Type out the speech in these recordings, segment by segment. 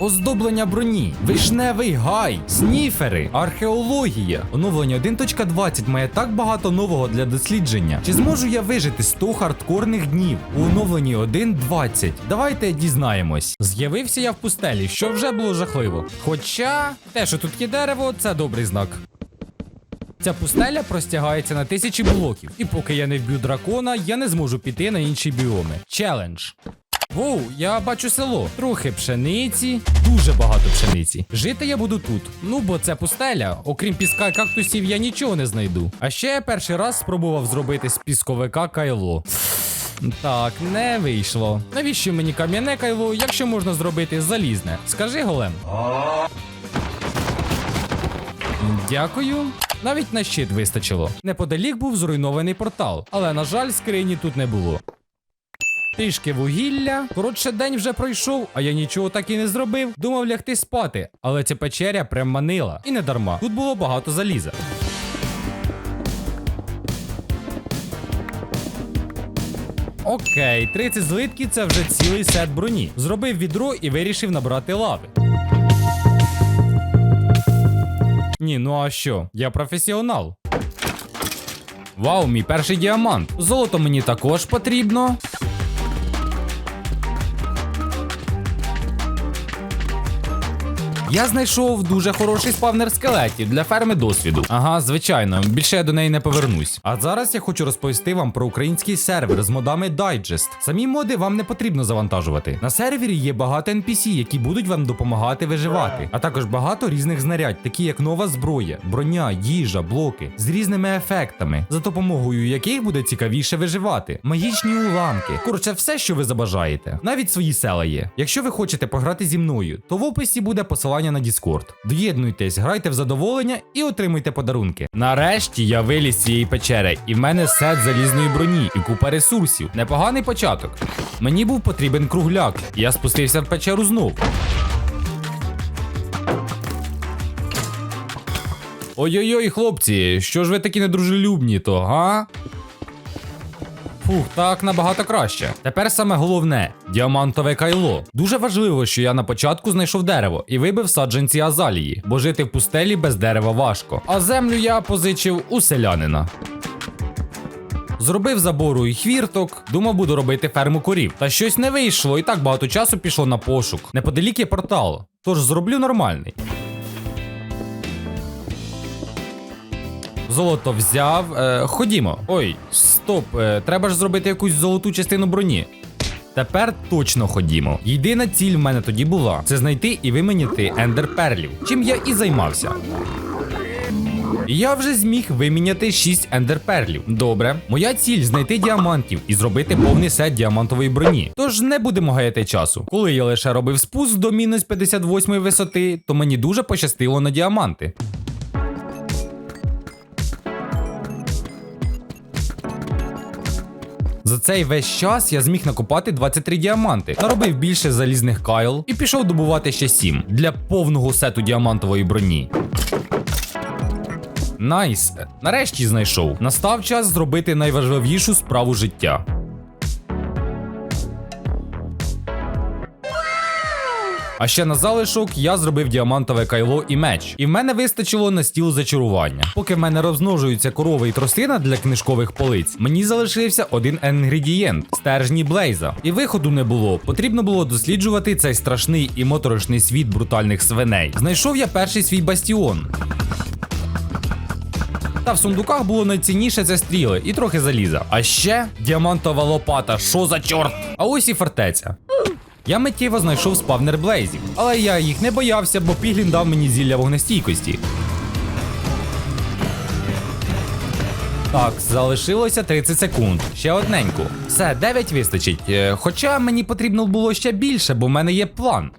Оздоблення броні, вишневий гай, сніфери, археологія. Оновлення 1.20 має так багато нового для дослідження. Чи зможу я вижити 100 хардкорних днів у оновленні 1.20? Давайте дізнаємось. З'явився я в пустелі, що вже було жахливо. Хоча те, що тут є дерево, це добрий знак. Ця пустеля простягається на тисячі блоків, і поки я не вб'ю дракона, я не зможу піти на інші біоми. Челендж. Воу, я бачу село. Трохи пшениці, дуже багато пшениці. Жити я буду тут. Ну бо це пустеля. Окрім піска і кактусів, я нічого не знайду. А ще я перший раз спробував зробити з пісковика кайло. Так, не вийшло. Навіщо мені кам'яне кайло, якщо можна зробити залізне? Скажи голем. Дякую. Навіть на щит вистачило. Неподалік був зруйнований портал, але, на жаль, скрині тут не було. Трішки вугілля. Коротше, день вже пройшов, а я нічого так і не зробив. Думав лягти спати, але ця печеря прям манила. І не дарма. Тут було багато заліза. Окей, 30 злитків це вже цілий сет броні. Зробив відро і вирішив набрати лави. Ні, ну а що? Я професіонал. Вау, мій перший діамант. Золото мені також потрібно. Я знайшов дуже хороший спавнер скелетів для ферми досвіду. Ага, звичайно, більше я до неї не повернусь. А зараз я хочу розповісти вам про український сервер з модами Digest. Самі моди вам не потрібно завантажувати. На сервері є багато NPC, які будуть вам допомагати виживати, а також багато різних знарядь, такі як нова зброя, броня, їжа, блоки з різними ефектами, за допомогою яких буде цікавіше виживати. Магічні уламки. Коротше, все, що ви забажаєте. Навіть свої села є. Якщо ви хочете пограти зі мною, то в описі буде посилання на Discord. Доєднуйтесь, грайте в задоволення і отримуйте подарунки. Нарешті я виліз з цієї печери, і в мене сет залізної броні і купа ресурсів. Непоганий початок. Мені був потрібен кругляк, я спустився в печеру знов. Ой-ой-ой, хлопці, що ж ви такі недружелюбні, то га? Фух, так набагато краще. Тепер саме головне діамантове кайло. Дуже важливо, що я на початку знайшов дерево і вибив саджанці азалії, бо жити в пустелі без дерева важко. А землю я позичив у селянина. Зробив забору і хвірток, думав, буду робити ферму корів. Та щось не вийшло, і так багато часу пішло на пошук. Неподалік є портал, тож зроблю нормальний. Золото взяв. Е, ходімо. Ой, стоп, е, треба ж зробити якусь золоту частину броні. Тепер точно ходімо. Єдина ціль в мене тоді була це знайти і виміняти ендерперлів, чим я і займався. Я вже зміг виміняти 6 ендерперлів. Добре, моя ціль знайти діамантів і зробити повний сет діамантової броні. Тож не будемо гаяти часу. Коли я лише робив спуск до мінус 58 висоти, то мені дуже пощастило на діаманти. За цей весь час я зміг накопати 23 діаманти, наробив більше залізних кайл і пішов добувати ще 7 для повного сету діамантової броні. Найс, нарешті знайшов. Настав час зробити найважливішу справу життя. А ще на залишок я зробив діамантове кайло і меч. І в мене вистачило на стіл зачарування. Поки в мене розмножуються корови і тростина для книжкових полиць, мені залишився один інгредієнт стержні Блейза. І виходу не було. Потрібно було досліджувати цей страшний і моторошний світ брутальних свиней. Знайшов я перший свій бастіон. Та в сундуках було найцінніше це стріли і трохи заліза. А ще діамантова лопата, що за чорт? А ось і фортеця. Я миттєво знайшов спавнер блейзів, але я їх не боявся, бо Піглін дав мені зілля вогнестійкості. Так, залишилося 30 секунд. Ще одненьку. Все, 9 вистачить. Е, Хоча мені потрібно було ще більше, бо в мене є план.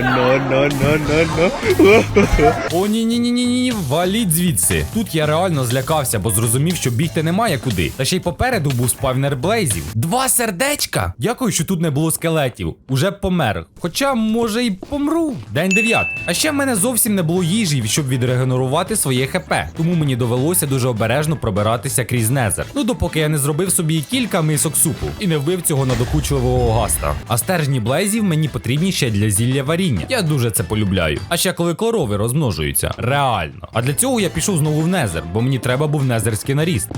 No, no, no, no, no. О, ні, ні, ні, ні, ні, валіть звідси. Тут я реально злякався, бо зрозумів, що бігти немає куди. Та ще й попереду був спавнер блейзів. Два сердечка. Дякую, що тут не було скелетів. Уже б помер. Хоча, може, й помру. День дев'ятий. А ще в мене зовсім не було їжі, щоб відрегенерувати своє ХП. Тому мені довелося дуже обережно пробиратися крізь незер. Ну допоки я не зробив собі кілька мисок супу і не вбив цього надокучливого гаста. А стержні блейзів мені потрібні ще для зілля варіння. Я дуже це полюбляю. А ще коли корови розмножуються. Реально. А для цього я пішов знову в незер, бо мені треба був незерський наріст.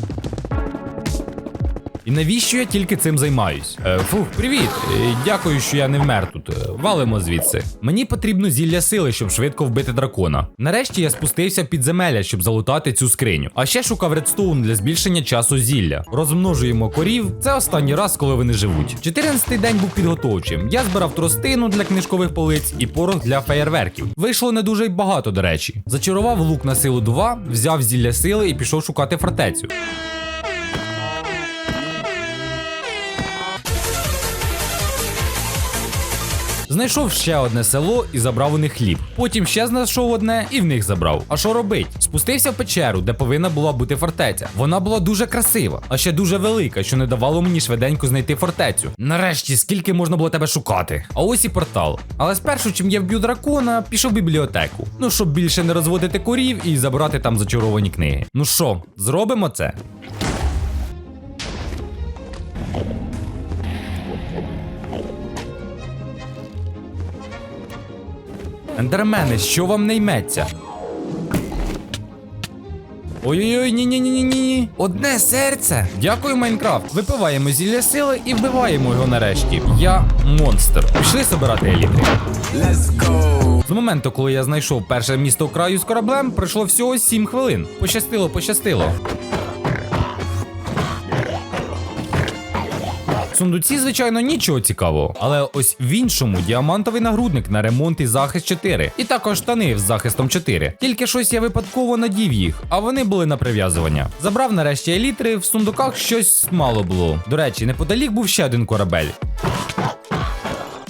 І навіщо я тільки цим займаюсь? Е, фух, привіт! Е, дякую, що я не вмер тут. Е, валимо звідси. Мені потрібно зілля сили, щоб швидко вбити дракона. Нарешті я спустився в підземелля, щоб залутати цю скриню. А ще шукав редстоун для збільшення часу зілля. Розмножуємо корів. Це останній раз, коли вони живуть. 14-й день був підготовчим. Я збирав тростину для книжкових полиць і порох для феєрверків. Вийшло не дуже й багато, до речі. Зачарував лук на силу 2, взяв зілля сили і пішов шукати фортецю. Знайшов ще одне село і забрав у них хліб. Потім ще знайшов одне і в них забрав. А що робить? Спустився в печеру, де повинна була бути фортеця. Вона була дуже красива, а ще дуже велика, що не давало мені швиденько знайти фортецю. Нарешті, скільки можна було тебе шукати? А ось і портал. Але спершу, чим я вб'ю дракона, пішов в бібліотеку. Ну щоб більше не розводити корів і забрати там зачаровані книги. Ну що, зробимо це? Ендермени, що вам не йметься? Ой-ой-ой, ні-ні-ні-ні-ні. Одне серце. Дякую, Майнкрафт. Випиваємо зілля сили і вбиваємо його нарешті. Я монстр. Пішли собирати елітри. З моменту, коли я знайшов перше місто краю з кораблем, пройшло всього 7 хвилин. Пощастило, пощастило. Сундуці, звичайно, нічого цікавого, але ось в іншому діамантовий нагрудник на ремонт і захист 4, і також штани з захистом 4. Тільки щось я випадково надів їх, а вони були на прив'язування. Забрав нарешті елітри, в сундуках щось мало було. До речі, неподалік був ще один корабель.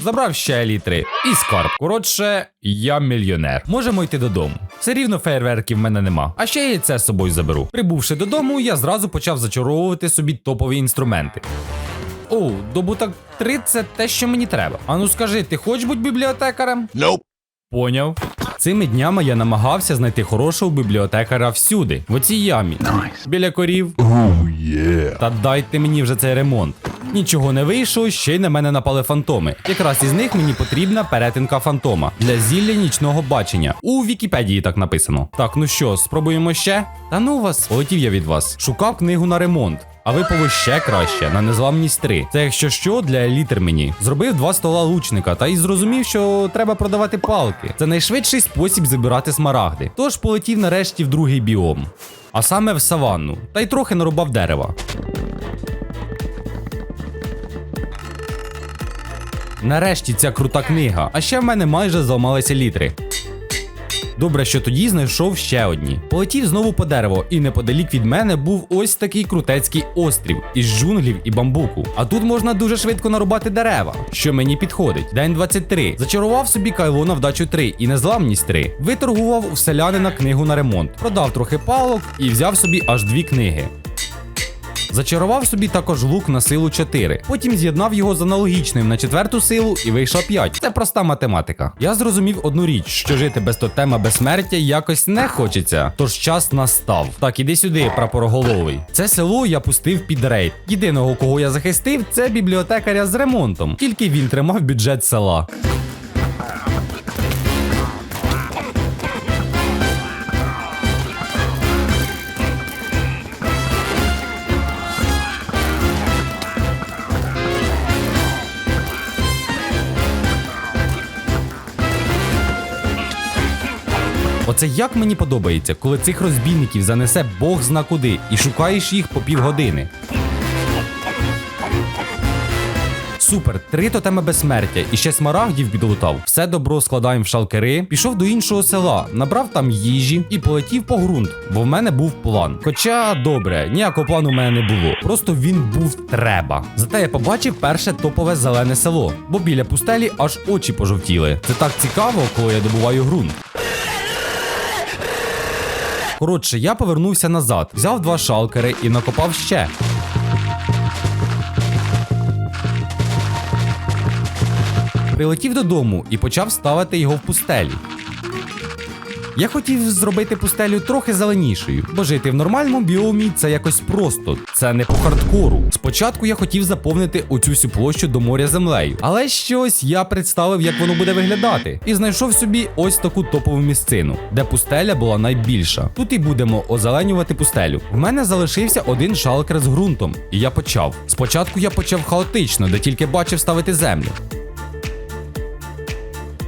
Забрав ще елітри і скарб. Коротше, я мільйонер. Можемо йти додому. Все рівно фейерверків в мене нема. А ще я це з собою заберу. Прибувши додому, я зразу почав зачаровувати собі топові інструменти. О, добуток 3 це те, що мені треба. Ану скажи, ти хочеш бути бібліотекарем? Nope. Поняв. Цими днями я намагався знайти хорошого бібліотекара всюди, в оцій ямі. Біля корів. Oh, yeah. Та дайте мені вже цей ремонт. Нічого не вийшло, ще й на мене напали фантоми. Якраз із них мені потрібна перетинка фантома для зілля нічного бачення. У Вікіпедії так написано. Так, ну що, спробуємо ще? Та ну вас, полетів я від вас. Шукав книгу на ремонт. А випало ще краще на незламність 3. Це якщо що для елітер мені. Зробив два стола лучника та й зрозумів, що треба продавати палки. Це найшвидший спосіб забирати смарагди. Тож полетів нарешті в другий біом. А саме в саванну, та й трохи нарубав дерева. Нарешті ця крута книга, а ще в мене майже зламалися літри. Добре, що тоді знайшов ще одні. Полетів знову по дерево, і неподалік від мене був ось такий крутецький острів із джунглів і бамбуку. А тут можна дуже швидко нарубати дерева, що мені підходить. День 23. Зачарував собі кайло на вдачу 3 і незламність 3. Виторгував у селянина книгу на ремонт, продав трохи палок і взяв собі аж дві книги. Зачарував собі також лук на силу 4. Потім з'єднав його з аналогічним на четверту силу і вийшло 5. Це проста математика. Я зрозумів одну річ, що жити без тотема безсмертя якось не хочеться. Тож час настав. Так, іди сюди, прапороголовий. Це село я пустив під рейд. Єдиного, кого я захистив, це бібліотекаря з ремонтом. Тільки він тримав бюджет села. Оце як мені подобається, коли цих розбійників занесе Бог зна куди і шукаєш їх по півгодини. Супер, три тотеми безсмертя і ще смарагдів підлутав. Все добро складаємо в шалкери. Пішов до іншого села, набрав там їжі і полетів по ґрунт, бо в мене був план. Хоча добре, ніякого плану в мене не було. Просто він був треба. Зате я побачив перше топове зелене село, бо біля пустелі аж очі пожовтіли. Це так цікаво, коли я добуваю ґрунт. Коротше, я повернувся назад, взяв два шалкери і накопав ще. Прилетів додому і почав ставити його в пустелі. Я хотів зробити пустелю трохи зеленішою, бо жити в нормальному біомі це якось просто, це не по хардкору. Спочатку я хотів заповнити оцю всю площу до моря землею, але щось я представив, як воно буде виглядати, і знайшов собі ось таку топову місцину, де пустеля була найбільша. Тут і будемо озеленювати пустелю. В мене залишився один шалкер з ґрунтом, і я почав. Спочатку я почав хаотично, де тільки бачив ставити землю.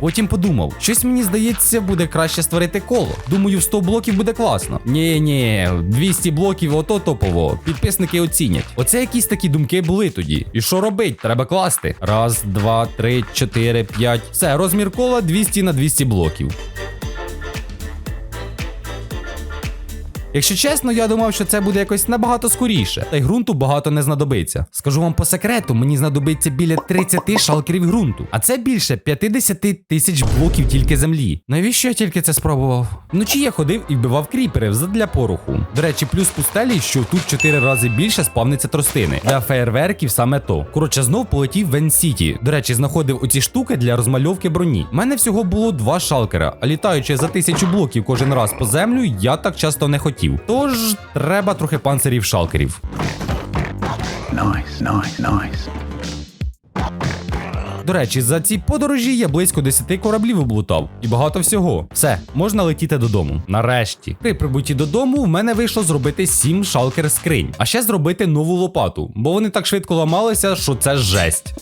Потім подумав, щось мені здається, буде краще створити коло. Думаю, в 100 блоків буде класно. Ні, ні, 200 блоків ото топово. Підписники оцінять. Оце якісь такі думки були тоді. І що робить? Треба класти. Раз, два, три, чотири, п'ять. Все, розмір кола 200 на 200 блоків. Якщо чесно, я думав, що це буде якось набагато скоріше, та й ґрунту багато не знадобиться. Скажу вам по секрету, мені знадобиться біля 30 шалкерів ґрунту, а це більше 50 тисяч блоків тільки землі. Навіщо я тільки це спробував? Вночі я ходив і вбивав кріперів задля пороху. До речі, плюс пустелі, що тут 4 рази більше спавниться тростини. Для феєрверків саме то. Коротше, знов полетів в Вен-Сіті. До речі, знаходив оці штуки для розмальовки броні. У мене всього було два шалкера, а літаючи за тисячу блоків кожен раз по землю, я так часто не хотів. Тож треба трохи панцирів шалкерів. Nice, nice, nice. До речі, за ці подорожі я близько 10 кораблів облутав і багато всього. Все, можна летіти додому. Нарешті. При прибутті додому в мене вийшло зробити 7 шалкер скринь, а ще зробити нову лопату, бо вони так швидко ламалися, що це жесть.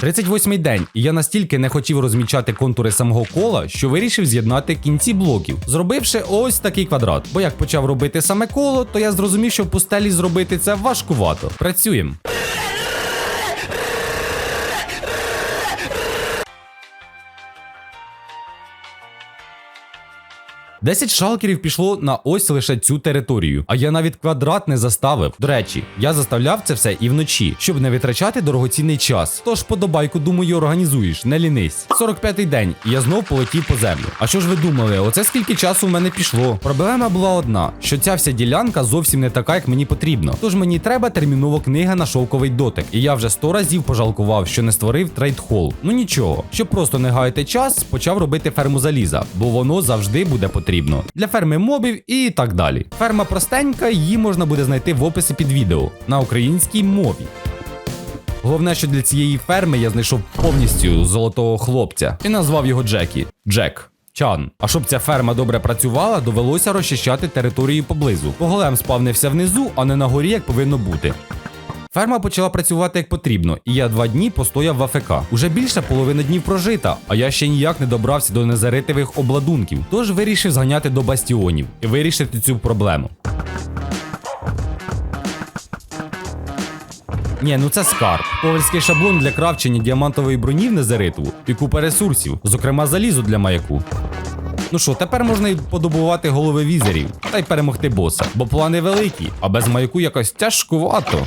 Тридцять восьмий день, і я настільки не хотів розмічати контури самого кола, що вирішив з'єднати кінці блоків, зробивши ось такий квадрат. Бо як почав робити саме коло, то я зрозумів, що в пустелі зробити це важкувато. Працюємо. Десять шалкерів пішло на ось лише цю територію, а я навіть квадрат не заставив. До речі, я заставляв це все і вночі, щоб не витрачати дорогоцінний час. Тож подобайку, думаю, організуєш, не лінись. 45-й день, і я знов полетів по землю. А що ж ви думали? Оце скільки часу в мене пішло? Проблема була одна: що ця вся ділянка зовсім не така, як мені потрібно. Тож мені треба терміново книга на шовковий дотик. І я вже сто разів пожалкував, що не створив трейдхол. Ну нічого, щоб просто не гаяти час, почав робити ферму заліза, бо воно завжди буде потрібно для ферми мобів і так далі. Ферма простенька, її можна буде знайти в описі під відео на українській мові. Головне, що для цієї ферми я знайшов повністю золотого хлопця і назвав його Джекі. Джек. Чан. А щоб ця ферма добре працювала, довелося розчищати територію поблизу. Бо голем спавнився внизу, а не на горі, як повинно бути. Ферма почала працювати як потрібно, і я два дні постояв в АФК. Уже більше половини днів прожита, а я ще ніяк не добрався до незаритових обладунків. Тож вирішив зганяти до бастіонів і вирішити цю проблему. Ні, ну це скарб. Ковальський шаблон для кравчення діамантової броні в незаритву і купа ресурсів, зокрема залізу для маяку. Ну що, тепер можна й подобувати голови візерів та й перемогти боса, бо плани великі, а без маяку якось тяжкувато.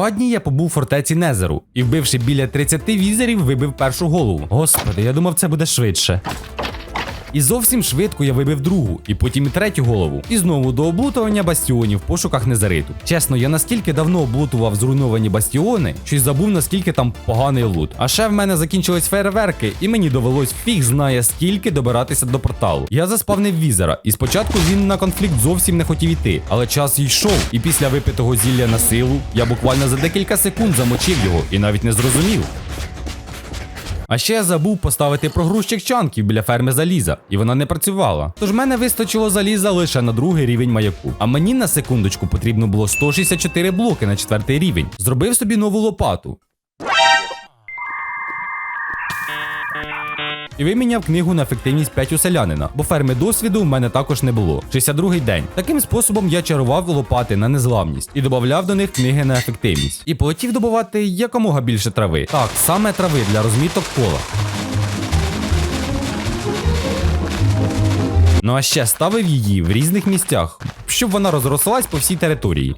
Два дні я побув в фортеці Незеру і, вбивши біля 30 візерів, вибив першу голову. Господи, я думав, це буде швидше. І зовсім швидко я вибив другу, і потім і третю голову. І знову до облутування бастіонів в пошуках незариту. Чесно, я настільки давно облутував зруйновані бастіони, що й забув наскільки там поганий лут. А ще в мене закінчились фейерверки, і мені довелось фіг знає скільки добиратися до порталу. Я заспавнив візера, і спочатку він на конфлікт зовсім не хотів іти, але час йшов, і після випитого зілля на силу я буквально за декілька секунд замочив його і навіть не зрозумів. А ще я забув поставити прогрузчик чанків біля ферми заліза, і вона не працювала. Тож мене вистачило заліза лише на другий рівень маяку. А мені на секундочку потрібно було 164 блоки на четвертий рівень. Зробив собі нову лопату. І виміняв книгу на ефективність 5 у селянина, бо ферми досвіду в мене також не було. 62-й день. Таким способом я чарував лопати на незламність і додавав до них книги на ефективність. І полетів добувати якомога більше трави. Так, саме трави для розміток кола. Ну а ще ставив її в різних місцях, щоб вона розрослась по всій території.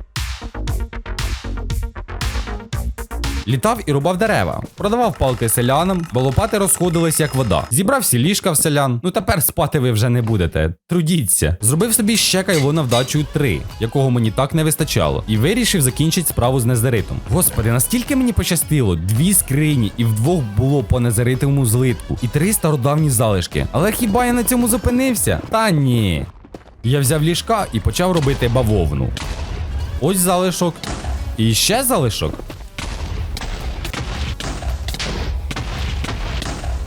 Літав і рубав дерева, продавав палки селянам, бо лопати розходились як вода. Зібрав всі ліжка в селян. Ну тепер спати ви вже не будете. Трудіться. Зробив собі ще кайло на вдачу 3, якого мені так не вистачало, і вирішив закінчити справу з незеритом. Господи, настільки мені пощастило, дві скрині, і вдвох було по незеритовому злитку, і три стародавні залишки. Але хіба я на цьому зупинився? Та ні. Я взяв ліжка і почав робити бавовну. Ось залишок. І ще залишок.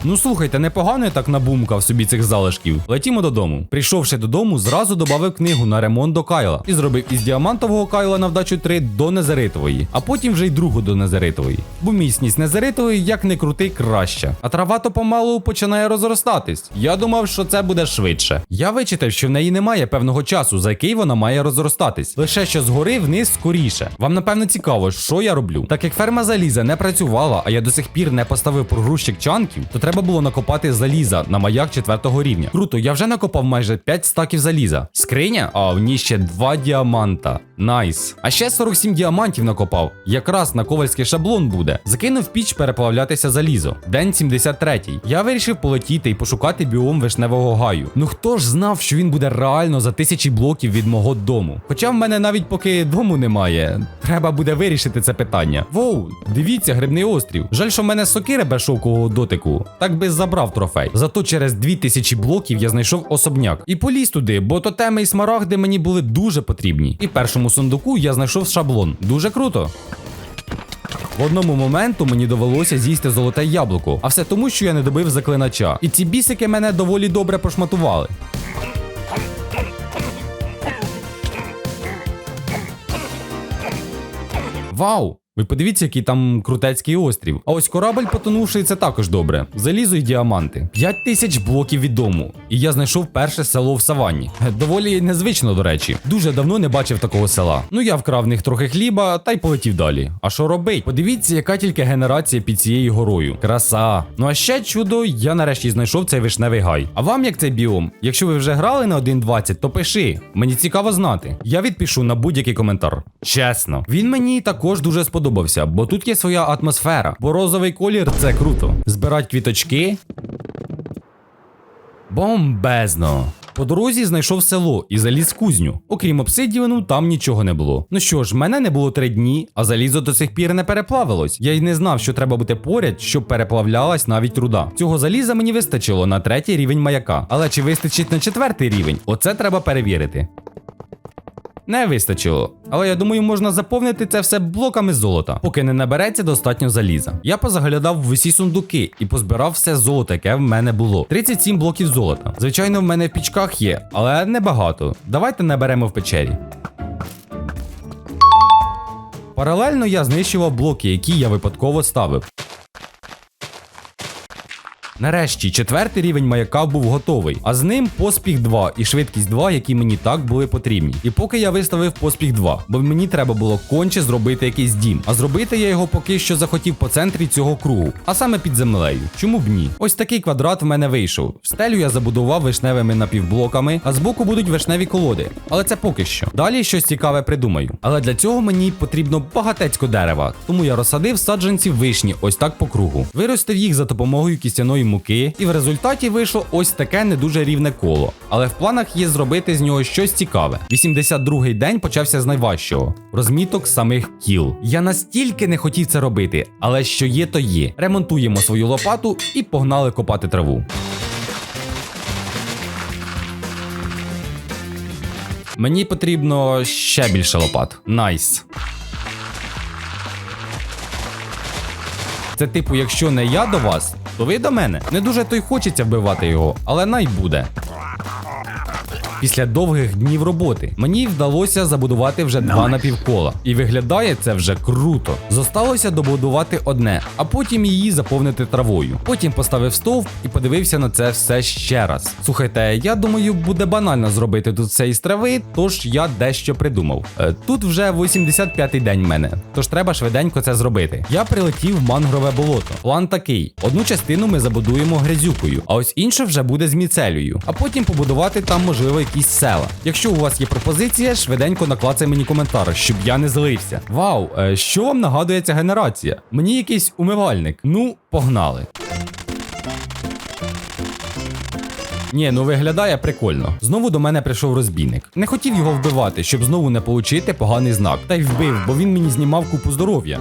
Ну слухайте, непогано я так набумкав собі цих залишків. Летімо додому. Прийшовши додому, зразу додав книгу на ремонт до Кайла і зробив із діамантового Кайла на вдачу 3 до незеритової, а потім вже й другу до незеритової. Бо міцність незеритової, як не крути, краща. А трава то помалу починає розростатись. Я думав, що це буде швидше. Я вичитав, що в неї немає певного часу, за який вона має розростатись. Лише що згори вниз скоріше. Вам напевно цікаво, що я роблю. Так як ферма заліза не працювала, а я до сих пір не поставив прогрузчик чанків, то треба було накопати заліза на маяк четвертого рівня. Круто, я вже накопав майже 5 стаків заліза. Скриня? А в ній ще 2 діаманта. Найс. А ще 47 діамантів накопав. Якраз на ковальський шаблон буде. Закинув піч переплавлятися залізо. День 73. Я вирішив полетіти і пошукати біом вишневого гаю. Ну хто ж знав, що він буде реально за тисячі блоків від мого дому? Хоча в мене навіть поки дому немає. Треба буде вирішити це питання. Воу, дивіться, грибний острів. Жаль, що в мене сокири без шовкового дотику. Так би забрав трофей. Зато через 2000 блоків я знайшов особняк. І поліз туди, бо тотеми і смарагди мені були дуже потрібні. І першому сундуку я знайшов шаблон. Дуже круто. В одному моменту мені довелося з'їсти золоте яблуко, а все тому, що я не добив заклинача. І ці бісики мене доволі добре пошматували. Вау! Ви подивіться, який там крутецький острів. А ось корабель потонувший це також добре. Залізо і діаманти. 5 тисяч блоків від дому. І я знайшов перше село в саванні. Доволі незвично, до речі. Дуже давно не бачив такого села. Ну я вкрав в них трохи хліба та й полетів далі. А що робить? Подивіться, яка тільки генерація під цією горою. Краса. Ну а ще чудо, я нарешті знайшов цей вишневий гай. А вам як цей біом? Якщо ви вже грали на 1.20, то пиши. Мені цікаво знати. Я відпишу на будь-який коментар. Чесно, він мені також дуже сподобався, бо тут є своя атмосфера. Бо розовий колір це круто. Збирать квіточки. Бомбезно. По дорозі знайшов село і заліз в кузню. Окрім обсидіану, там нічого не було. Ну що ж, мене не було три дні, а залізо до сих пір не переплавилось. Я й не знав, що треба бути поряд, щоб переплавлялась навіть руда. Цього заліза мені вистачило на третій рівень маяка. Але чи вистачить на четвертий рівень? Оце треба перевірити. Не вистачило. Але я думаю, можна заповнити це все блоками золота, поки не набереться достатньо заліза. Я позаглядав в усі сундуки і позбирав все золото, яке в мене було. 37 блоків золота. Звичайно, в мене в пічках є, але небагато. Давайте наберемо в печері. Паралельно я знищував блоки, які я випадково ставив. Нарешті четвертий рівень маяка був готовий, а з ним поспіх 2 і швидкість 2, які мені так були потрібні. І поки я виставив поспіх 2, бо мені треба було конче зробити якийсь дім. А зробити я його поки що захотів по центрі цього кругу, а саме під землею. Чому б ні? Ось такий квадрат в мене вийшов. Стелю я забудував вишневими напівблоками, а збоку будуть вишневі колоди. Але це поки що. Далі щось цікаве придумаю. Але для цього мені потрібно багатецько дерева, тому я розсадив саджанців вишні ось так по кругу. Виростив їх за допомогою кістяної муки, і в результаті вийшло ось таке не дуже рівне коло. Але в планах є зробити з нього щось цікаве. 82-й день почався з найважчого розміток самих кіл. Я настільки не хотів це робити, але що є, то є. Ремонтуємо свою лопату і погнали копати траву. Мені потрібно ще більше лопат. Найс. Це типу, якщо не я до вас, то ви до мене. Не дуже то й хочеться вбивати його, але най буде. Після довгих днів роботи мені вдалося забудувати вже два напівкола. І виглядає це вже круто. Зосталося добудувати одне, а потім її заповнити травою. Потім поставив стовп і подивився на це все ще раз. Слухайте, я думаю, буде банально зробити тут все із трави, тож я дещо придумав. Е, Тут вже 85-й день в мене, тож треба швиденько це зробити. Я прилетів в мангрове болото. План такий: одну частину ми забудуємо грязюкою, а ось інша вже буде з міцелією. А потім побудувати там, можливо, якісь села. Якщо у вас є пропозиція, швиденько наклацай мені коментар, щоб я не злився. Вау, е, що вам нагадує ця генерація? Мені якийсь умивальник. Ну, погнали. Ні, ну виглядає прикольно. Знову до мене прийшов розбійник. Не хотів його вбивати, щоб знову не получити поганий знак. Та й вбив, бо він мені знімав купу здоров'я.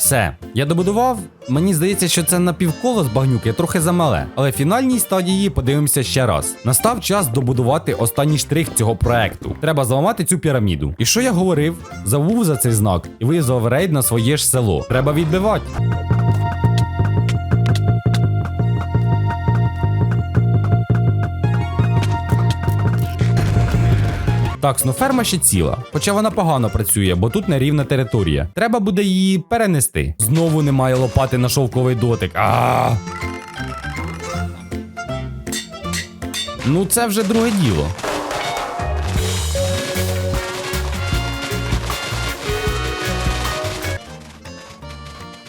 Все, я добудував. Мені здається, що це напівколо з багнюки трохи замале. Але в фінальній стадії подивимося ще раз. Настав час добудувати останній штрих цього проекту. Треба зламати цю піраміду. І що я говорив? Забув за цей знак і визвав рейд на своє ж село. Треба відбивати. Так, ну ферма ще ціла, хоча вона погано працює, бо тут нерівна територія. Треба буде її перенести. Знову немає лопати на шовковий дотик. А. Ну, це вже друге діло.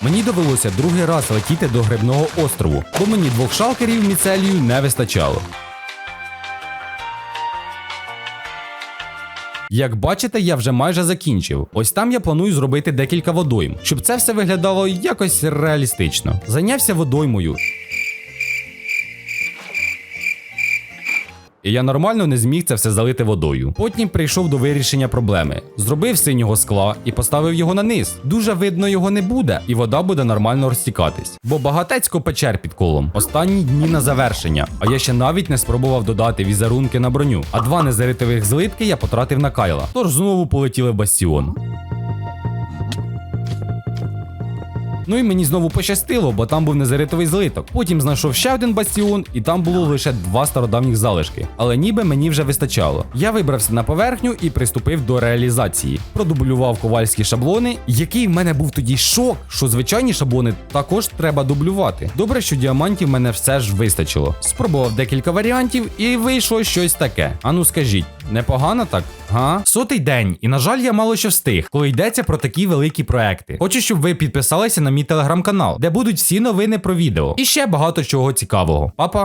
Мені довелося другий раз летіти до грибного острову, бо мені двох шалкерів міцелію не вистачало. Як бачите, я вже майже закінчив. Ось там я планую зробити декілька водойм, щоб це все виглядало якось реалістично. Зайнявся водоймою. І я нормально не зміг це все залити водою. Потім прийшов до вирішення проблеми. Зробив синього скла і поставив його на низ. Дуже видно його не буде, і вода буде нормально розтікатись. Бо багатецько печер під колом. Останні дні на завершення. А я ще навіть не спробував додати візерунки на броню. А два незаритових злитки я потратив на Кайла. Тож знову полетіли в бастіон. Ну і мені знову пощастило, бо там був незаритовий злиток. Потім знайшов ще один бастіон, і там було лише два стародавніх залишки. Але ніби мені вже вистачало. Я вибрався на поверхню і приступив до реалізації. Продублював ковальські шаблони, який в мене був тоді шок, що звичайні шаблони також треба дублювати. Добре, що діамантів мене все ж вистачило. Спробував декілька варіантів і вийшло щось таке. Ану скажіть, непогано так? Га? Сотий день, і на жаль, я мало що встиг, коли йдеться про такі великі проекти. Хочу, щоб ви підписалися на мій телеграм-канал, де будуть всі новини про відео і ще багато чого цікавого. Папа.